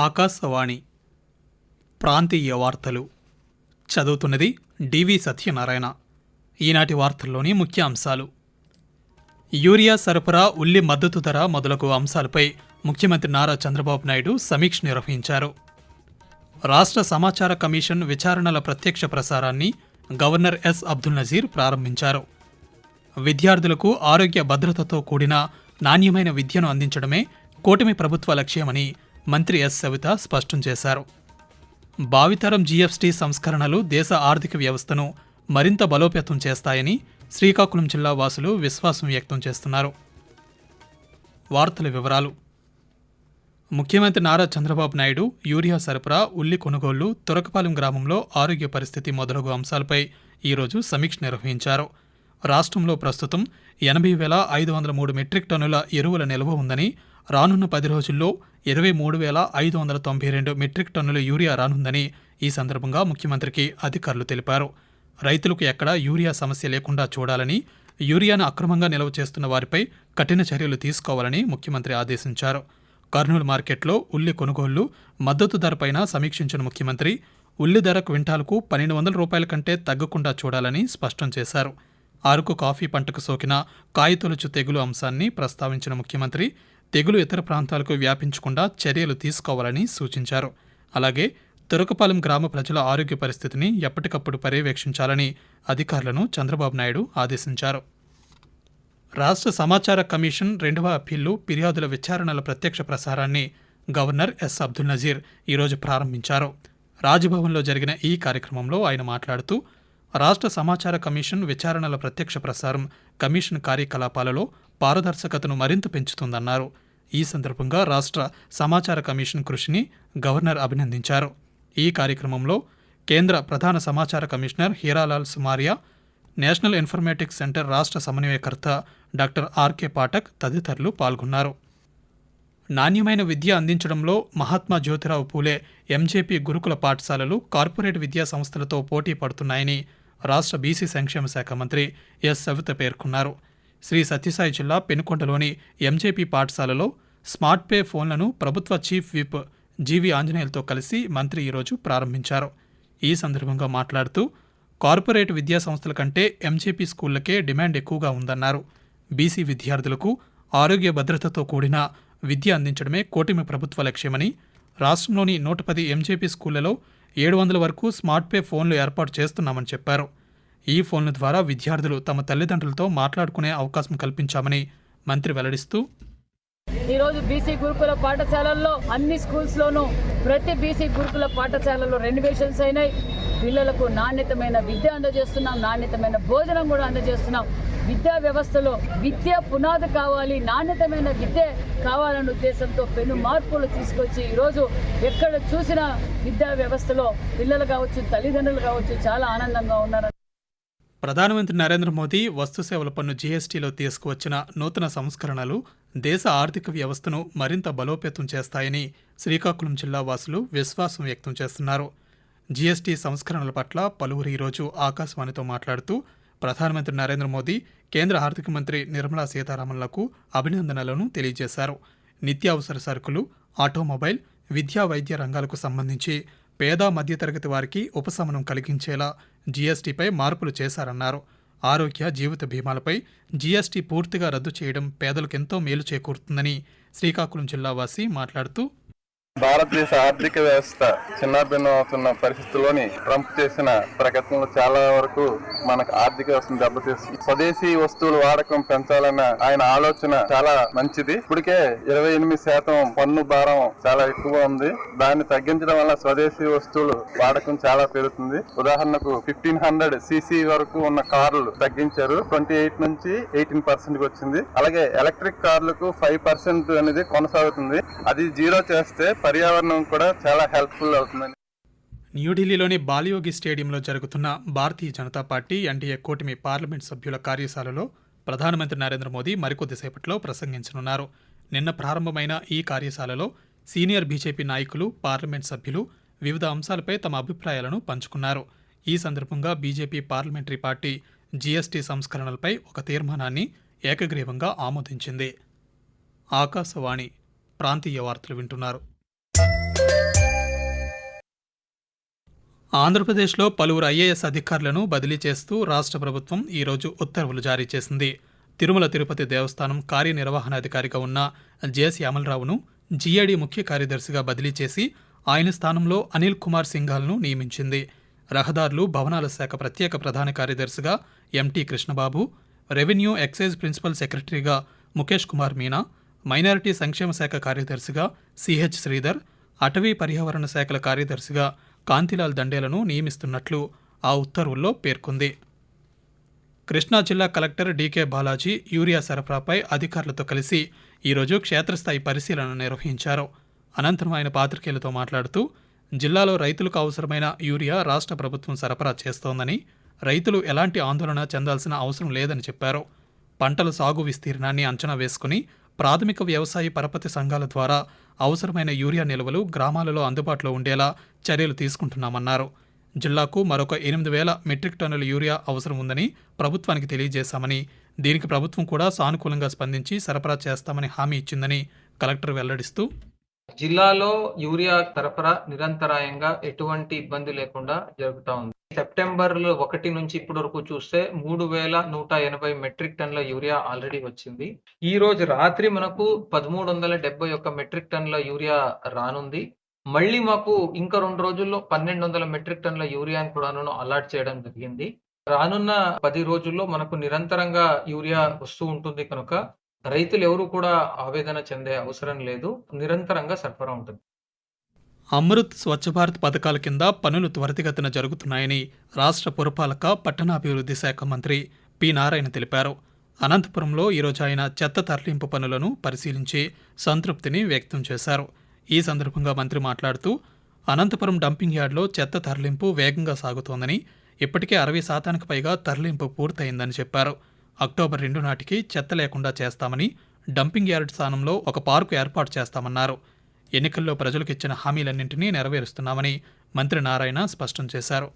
ఆకాశవాణి ప్రాంతీయ వార్తలు. చదువుతున్నది డివి సత్యనారాయణ. ఈనాటి వార్తల్లోని ముఖ్య అంశాలు యూరియా సరఫరా ఉల్లి మద్దతు ధర మొదలగు అంశాలపై ముఖ్యమంత్రి నారా చంద్రబాబు నాయుడు సమీక్ష నిర్వహించారు. రాష్ట్ర సమాచార కమిషన్ విచారణల ప్రత్యక్ష ప్రసారాన్ని గవర్నర్ ఎస్ అబ్దుల్ నజీర్ ప్రారంభించారు. విద్యార్థులకు ఆరోగ్య భద్రతతో కూడిన నాణ్యమైన విద్యను అందించడమే కూటమి ప్రభుత్వ లక్ష్యమని మంత్రి ఎస్. సవిత స్పష్టం చేశారు. భావితరం జీఎస్టీ సంస్కరణలు దేశ ఆర్థిక వ్యవస్థను మరింత బలోపేతం చేస్తాయని శ్రీకాకుళం జిల్లా వాసులు విశ్వాసం వ్యక్తం చేస్తున్నారు. వార్తల వివరాలు. ముఖ్యమంత్రి నారా చంద్రబాబు నాయుడు యూరియా సరఫరా ఉల్లి కొనుగోళ్ళు తురకపాలెం గ్రామంలో ఆరోగ్య పరిస్థితి మొదలగు అంశాలపై ఈరోజు సమీక్ష నిర్వహించారు. రాష్ట్రంలో ప్రస్తుతం ఎనభై వేల ఐదు వందల మూడు మెట్రిక్ టన్నుల ఎరువుల నిల్వ ఉందని రానున్న పది రోజుల్లో ఇరవై మూడు వేల ఐదు వందల తొంభై రెండు మెట్రిక్ టన్నుల యూరియా రానుందని ఈ సందర్భంగా ముఖ్యమంత్రికి అధికారులు తెలిపారు. రైతులకు ఎక్కడా యూరియా సమస్య లేకుండా చూడాలని యూరియాను అక్రమంగా నిల్వ చేస్తున్న వారిపై కఠిన చర్యలు తీసుకోవాలని ముఖ్యమంత్రి ఆదేశించారు. కర్నూలు మార్కెట్లో ఉల్లి కొనుగోళ్ళు మద్దతు ధరపైన సమీక్షించిన ముఖ్యమంత్రి ఉల్లి ధర క్వింటాలకు పన్నెండు వందల రూపాయల కంటే తగ్గకుండా చూడాలని స్పష్టం చేశారు. అరకు కాఫీ పంటకు సోకిన కాయతొలుచు తెగులు అంశాన్ని ప్రస్తావించిన ముఖ్యమంత్రి తెగులు ఇతర ప్రాంతాలకు వ్యాపించకుండా చర్యలు తీసుకోవాలని సూచించారు. అలాగే తురకపాలెం గ్రామ ప్రజల ఆరోగ్య పరిస్థితిని ఎప్పటికప్పుడు పర్యవేక్షించాలని అధికారులను చంద్రబాబు నాయుడు ఆదేశించారు. రాష్ట్ర సమాచార కమిషన్ రెండవ అప్పీల్లో ఫిర్యాదుల విచారణల ప్రత్యక్ష ప్రసారాన్ని గవర్నర్ ఎస్. అబ్దుల్ నజీర్ ఈరోజు ప్రారంభించారు. రాజ్భవన్లో జరిగిన ఈ కార్యక్రమంలో ఆయన మాట్లాడుతూ రాష్ట్ర సమాచార కమిషన్ విచారణల ప్రత్యక్ష ప్రసారం కమిషన్ కార్యకలాపాలలో పారదర్శకతను మరింత పెంచుతుందన్నారు. ఈ సందర్భంగా రాష్ట్ర సమాచార కమిషన్ కృషిని గవర్నర్ అభినందించారు. ఈ కార్యక్రమంలో కేంద్ర ప్రధాన సమాచార commissioner Hiralal Sumaria national informatics centre రాష్ట్ర సమన్వయకర్త డాక్టర్ ఆర్కే పాఠక్ తదితరులు పాల్గొన్నారు. నాణ్యమైన విద్య అందించడంలో మహాత్మా జ్యోతిరావు పూలే ఎంజేపీ గురుకుల పాఠశాలలు కార్పొరేట్ విద్యా సంస్థలతో పోటీ పడుతున్నాయని రాష్ట్ర బీసీ సంక్షేమ శాఖ మంత్రి ఎస్ సవిత పేర్కొన్నారు. శ్రీ సత్యసాయి జిల్లా పెనుకొండలోని ఎంజేపీ పాఠశాలలో స్మార్ట్ పే ఫోన్లను ప్రభుత్వ చీఫ్ విప్ జీవి ఆంజనేయులతో కలిసి మంత్రి ఈరోజు ప్రారంభించారు. ఈ సందర్భంగా మాట్లాడుతూ కార్పొరేట్ విద్యా సంస్థల కంటే ఎంజేపీ స్కూళ్ళకే డిమాండ్ ఎక్కువగా ఉందన్నారు. బీసీ విద్యార్థులకు ఆరోగ్య భద్రతతో కూడిన విద్య అందించడమే కూటమి ప్రభుత్వ లక్ష్యమని రాష్ట్రంలోని నూట పది ఎంజేపీ స్కూళ్ళలో ఏడు వందల వరకు స్మార్ట్ పే ఫోన్లు ఏర్పాటు చేస్తున్నామని చెప్పారు. ఈ ఫోన్ల ద్వారా విద్యార్థులు తమ తల్లిదండ్రులతో మాట్లాడుకునే అవకాశం కల్పించామని మంత్రి వెల్లడిస్తూ ఈ రోజు బీసీ గురుకుల పాఠశాలల్లో అన్ని స్కూల్స్ లోనూ ప్రతి బీసీ గురుకుల పాఠశాలలో రెనోవేషన్స్ అయినాయి. పిల్లలకు నాణ్యతమైన విద్య అందజేస్తున్నాం నాణ్యతమైన భోజనం కూడా అందజేస్తున్నాం. విద్యా వ్యవస్థలో విద్య పునాది కావాలి నాణ్యతమైన విద్య కావాలన్న ఉద్దేశంతో పెను మార్పులు తీసుకొచ్చి ఈరోజు ఎక్కడ చూసినా విద్యా వ్యవస్థలో పిల్లలు కావచ్చు తల్లిదండ్రులు కావచ్చు చాలా ఆనందంగా ఉన్నారు ప్రధానమంత్రి నరేంద్ర మోదీ వస్తుసేవల పన్ను జీఎస్టీలో తీసుకువచ్చిన నూతన సంస్కరణలు దేశ ఆర్థిక వ్యవస్థను మరింత బలోపేతం చేస్తాయని శ్రీకాకుళం జిల్లా వాసులు విశ్వాసం వ్యక్తం చేస్తున్నారు. జీఎస్టీ సంస్కరణల పట్ల పలువురు ఈరోజు ఆకాశవాణితో మాట్లాడుతూ ప్రధానమంత్రి నరేంద్ర మోదీ కేంద్ర ఆర్థిక మంత్రి నిర్మలా సీతారామన్లకు అభినందనలను తెలియజేశారు. నిత్యావసర సరుకులు ఆటోమొబైల్ విద్యా వైద్య రంగాలకు సంబంధించి పేద మధ్యతరగతి వారికి ఉపశమనం కలిగించేలా జీఎస్టీపై మార్పులు చేశారన్నారు. ఆరోగ్య జీవిత బీమాలపై జీఎస్టీ పూర్తిగా రద్దు చేయడం పేదలకు ఎంతో మేలు చేకూరుతుందని శ్రీకాకుళం జిల్లా వాసి మాట్లాడుతూ భారతదేశ ఆర్థిక వ్యవస్థ చిన్నాభిన్నం అవుతున్న పరిస్థితుల్లోని ట్రంప్ చేసిన ప్రకటనలు చాలా వరకు మనకు ఆర్థిక వ్యవస్థను దెబ్బతీస్తుంది స్వదేశీ వస్తువుల వాడకం పెంచాలన్న ఆయన ఆలోచన చాలా మంచిది. ఇప్పటికే ఇరవై ఎనిమిది శాతం పన్ను భారం చాలా ఎక్కువ ఉంది. దాన్ని తగ్గించడం వల్ల స్వదేశీ వస్తువులు వాడకం చాలా పెరుగుతుంది. ఉదాహరణకు ఫిఫ్టీన్ హండ్రెడ్ సిసి వరకు ఉన్న కార్లు తగ్గించారు. ట్వంటీ ఎయిట్ నుంచి ఎయిటీన్ పర్సెంట్ వచ్చింది. అలాగే ఎలక్ట్రిక్ కార్లకు ఫైవ్ పర్సెంట్ అనేది కొనసాగుతుంది. అది జీరో చేస్తే పర్యావరణం కూడా చాలా హెల్ప్ఫుల్ అవుతుందని న్యూఢిల్లీలోని బాలియోగి స్టేడియంలో జరుగుతున్న భారతీయ జనతా పార్టీ ఎన్డీఏ కూటమి పార్లమెంట్ సభ్యుల కార్యశాలలో ప్రధానమంత్రి నరేంద్ర మోదీ మరికొద్దిసేపట్లో ప్రసంగించనున్నారు. నిన్న ప్రారంభమైన ఈ కార్యశాలలో సీనియర్ బీజేపీ నాయకులు పార్లమెంట్ సభ్యులు వివిధ అంశాలపై తమ అభిప్రాయాలను పంచుకున్నారు. ఈ సందర్భంగా బీజేపీ పార్లమెంటరీ పార్టీ జీఎస్టీ సంస్కరణలపై ఒక తీర్మానాన్ని ఏకగ్రీవంగా ఆమోదించింది. ఆకాశవాణి ప్రాంతీయ వార్తలు వింటున్నారు. ఆంధ్రప్రదేశ్లో పలువురు ఐఏఎస్ అధికారులను బదిలీ చేస్తూ రాష్ట్ర ప్రభుత్వం ఈరోజు ఉత్తర్వులు జారీ చేసింది. తిరుమల తిరుపతి దేవస్థానం కార్యనిర్వహణాధికారిగా ఉన్న జెఎస్ యామలరావును జీఏడీ ముఖ్య కార్యదర్శిగా బదిలీ చేసి ఆయన స్థానంలో అనిల్ కుమార్ సింఘాల్ను నియమించింది. రహదారులు భవనాల శాఖ ప్రత్యేక ప్రధాన కార్యదర్శిగా MT Krishnababu revenue excise principal సెక్రటరీగా ముఖేష్ కుమార్ మీనా మైనారిటీ సంక్షేమ శాఖ కార్యదర్శిగా సిహెచ్ శ్రీధర్ అటవీ పర్యావరణ శాఖల కార్యదర్శిగా కాంతిలాల్ దండేలను నియమిస్తున్నట్లు ఆ ఉత్తర్వుల్లో పేర్కొంది. కృష్ణా జిల్లా కలెక్టర్ డీకే బాలాజీ యూరియా సరఫరాపై అధికారులతో కలిసి ఈరోజు క్షేత్రస్థాయి పరిశీలన నిర్వహించారు. అనంతరం ఆయన పాత్రికేయులతో మాట్లాడుతూ జిల్లాలో రైతులకు అవసరమైన యూరియా రాష్ట్ర ప్రభుత్వం సరఫరా చేస్తోందని రైతులు ఎలాంటి ఆందోళన చెందాల్సిన అవసరం లేదని చెప్పారు. పంటల సాగు విస్తీర్ణాన్ని అంచనా వేసుకుని ప్రాథమిక వ్యవసాయ పరపతి సంఘాల ద్వారా అవసరమైన యూరియా నిల్వలు గ్రామాలలో అందుబాటులో ఉండేలా చర్యలు తీసుకుంటున్నామన్నారు. జిల్లాకు మరొక ఎనిమిది వేల మెట్రిక్ టన్నుల యూరియా అవసరం ఉందని ప్రభుత్వానికి తెలియజేశామని దీనికి ప్రభుత్వం కూడా సానుకూలంగా స్పందించి సరఫరా చేస్తామని హామీ ఇచ్చిందని కలెక్టర్ వెల్లడిస్తూ జిల్లాలో యూరియా సరఫరా నిరంతరాయంగా ఎటువంటి ఇబ్బంది లేకుండా జరుగుతూ ఉంది. సెప్టెంబర్లో ఒకటి నుంచి ఇప్పటి వరకు చూస్తే మూడు వేల నూట ఎనభై మెట్రిక్ టన్ల యూరియా ఆల్రెడీ వచ్చింది. ఈ రోజు రాత్రి మనకు పదమూడు వందల డెబ్బై ఒక్క మెట్రిక్ టన్ల యూరియా రానుంది. మళ్ళీ మాకు ఇంకా రెండు రోజుల్లో పన్నెండు వందల మెట్రిక్ టన్ల యూరియాని కూడాను అలాట్ చేయడం జరిగింది. రానున్న పది రోజుల్లో మనకు నిరంతరంగా యూరియా వస్తూ ఉంటుంది కనుక రైతులు ఎవరు కూడా ఆవేదన చెందే అవసరం లేదు. నిరంతరంగా సరఫరా ఉంటుంది. అమృత్ స్వచ్ఛ భారత్ పథకాల కింద పనులు త్వరితగతిన జరుగుతున్నాయని రాష్ట్ర పురపాలక పట్టణాభివృద్ధి శాఖ మంత్రి పి. నారాయణ తెలిపారు. అనంతపురంలో ఈరోజు ఆయన చెత్త తరలింపు పనులను పరిశీలించి సంతృప్తిని వ్యక్తం చేశారు. ఈ సందర్భంగా మంత్రి మాట్లాడుతూ అనంతపురం డంపింగ్ యార్డ్లో చెత్త తరలింపు వేగంగా సాగుతోందని ఇప్పటికే అరవై శాతానికి పైగా తరలింపు పూర్తయిందని చెప్పారు. అక్టోబర్ రెండు నాటికి చెత్త లేకుండా చేస్తామని డంపింగ్ యార్డ్ స్థానంలో ఒక పార్కు ఏర్పాటు చేస్తామన్నారు. ఎన్నికల్లో ప్రజలకు ఇచ్చిన హామీలన్నింటినీ నెరవేరుస్తున్నామని మంత్రి నారాయణ స్పష్టం చేశారు.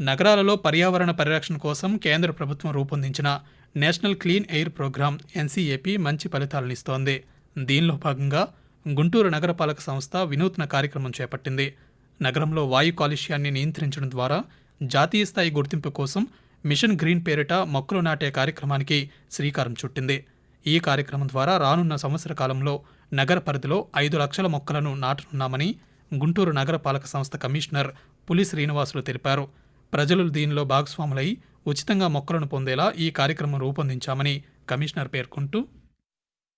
నగరాలలో పర్యావరణ పరిరక్షణ కోసం కేంద్ర ప్రభుత్వం రూపొందించిన national clean air programme NCAP మంచి ఫలితాలనిస్తోంది. దీనిలో భాగంగా గుంటూరు నగరపాలక సంస్థ వినూత్న కార్యక్రమం చేపట్టింది. నగరంలో వాయు కాలుష్యాన్ని నియంత్రించడం ద్వారా జాతీయ స్థాయి గుర్తింపు కోసం మిషన్ గ్రీన్ పేరిట మొక్కలు నాటే కార్యక్రమానికి శ్రీకారం చుట్టింది. ఈ కార్యక్రమం ద్వారా రానున్న సంవత్సర కాలంలో నగర పరిధిలో ఐదు లక్షల మొక్కలను నాటనున్నామని గుంటూరు నగర పాలక సంస్థ కమిషనర్ పులి శ్రీనివాసులు తెలిపారు. ప్రజలు దీనిలో భాగస్వాములై ఉచితంగా మొక్కలను పొందేలా ఈ కార్యక్రమం రూపొందించామని కమిషనర్ పేర్కొంటూ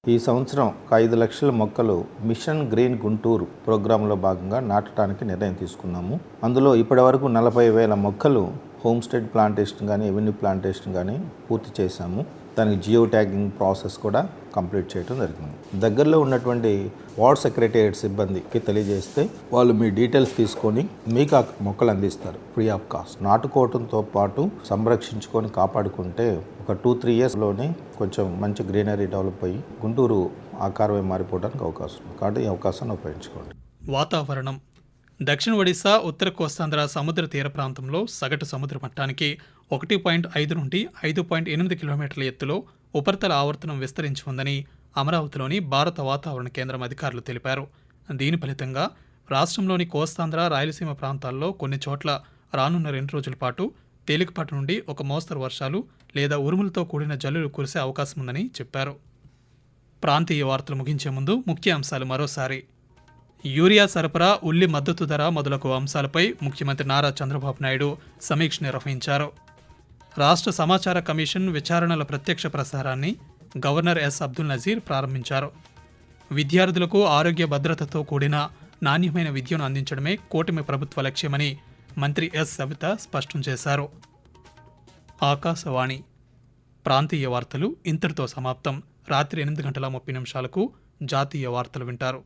ఈ సంవత్సరం ఒక ఐదు లక్షల మొక్కలు మిషన్ గ్రీన్ గుంటూరు ప్రోగ్రాంలో భాగంగా నాటడానికి నిర్ణయం తీసుకున్నాము. అందులో ఇప్పటివరకు నలభై వేల మొక్కలు హోమ్ స్టేట్ ప్లాంటేషన్ కానీ ఎవెన్యూ ప్లాంటేషన్ కానీ పూర్తి చేశాము. దానికి జియో ట్యాగింగ్ ప్రాసెస్ కూడా కంప్లీట్ చేయడం జరిగింది. దగ్గరలో ఉన్నటువంటి వార్డ్ సెక్రటేరియట్ సిబ్బందికి తెలియజేస్తే వాళ్ళు మీ డీటెయిల్స్ తీసుకొని మీకు ఆ మొక్కలు అందిస్తారు. Free of cost. నాటుకోవడంతో పాటు సంరక్షించుకొని కాపాడుకుంటే ఒక టూ త్రీ ఇయర్స్లోనే కొంచెం మంచి గ్రీనరీ డెవలప్ అయ్యి గుంటూరు ఆకారమే మారిపోవడానికి అవకాశం కాబట్టి ఈ అవకాశాన్ని ఉపయోగించుకోండి. వాతావరణం. దక్షిణ ఒడిశా ఉత్తర కోస్తాంధ్ర సముద్ర తీర ప్రాంతంలో సగటు సముద్ర మట్టానికి ఒకటి పాయింట్ ఐదు నుండి ఐదు పాయింట్ ఎనిమిది కిలోమీటర్ల ఎత్తులో ఉపరితల ఆవర్తనం విస్తరించి ఉందని అమరావతిలోని భారత వాతావరణ కేంద్రం అధికారులు తెలిపారు. దీని ఫలితంగా రాష్ట్రంలోని కోస్తాంధ్ర రాయలసీమ ప్రాంతాల్లో కొన్ని చోట్ల రానున్న రెండు రోజుల పాటు తేలికపాటి నుండి ఒక మోస్తరు వర్షాలు లేదా ఉరుములతో కూడిన జల్లులు కురిసే అవకాశం ఉందని చెప్పారు. ప్రాంతీయ వార్తలు ముగించే ముందు ముఖ్య అంశాలు మరోసారి. యూరియా సరఫరా ఉల్లి మద్దతు ధర మొదలగు అంశాలపై ముఖ్యమంత్రి నారా చంద్రబాబు నాయుడు సమీక్ష నిర్వహించారు. రాష్ట్ర సమాచార కమిషన్ విచారణల ప్రత్యక్ష ప్రసారాన్ని గవర్నర్ ఎస్. అబ్దుల్ నజీర్ ప్రారంభించారు. విద్యార్థులకు ఆరోగ్య భద్రతతో కూడిన నాణ్యమైన విద్యను అందించడమే కూటమి ప్రభుత్వ లక్ష్యమని మంత్రి ఎస్. సవిత స్పష్టం చేశారు. ఆకాశవాణి. ప్రాంతీయ వార్తలు ఇంతటితో సమాప్తం. రాత్రి ఎనిమిది గంటల ముప్పై నిమిషాలకు జాతీయ వార్తలు వింటారు.